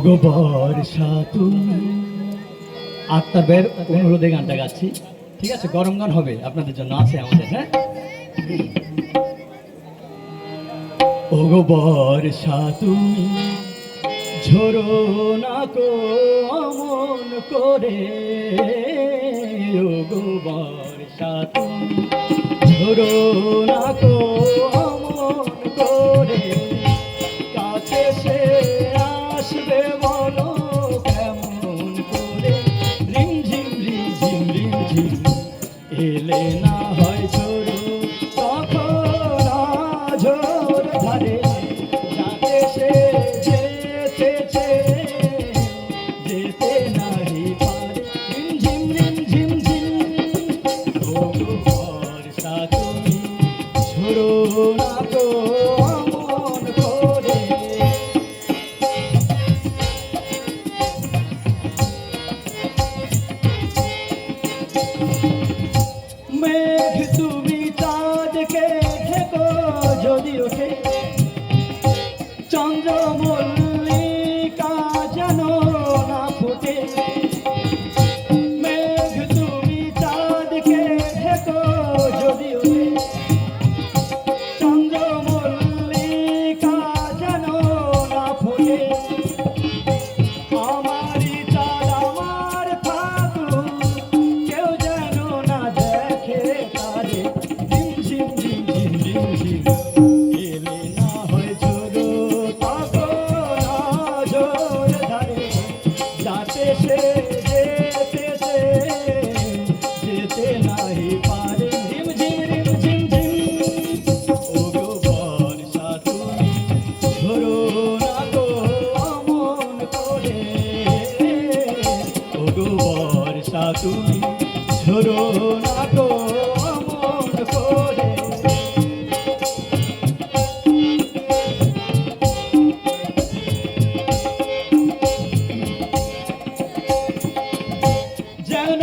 ওগো বর্ষা তুমি বের অনুরোধে গানটা গাচ্ছি। ঠিক আছে, গরম গান হবে আপনাদের জন্য, আছে আমাদের হ্যাঁ? ওগো বর্ষা তুমি ঝোরো না কো, অমন করে। ওগো বর্ষা তুমি ঝোরো না কো এলে না হয় ঝোড়ো তখন ঝোড় ধারে চন্দ্রমল্ল বর্ষা তুমি ঝরো না গো যেন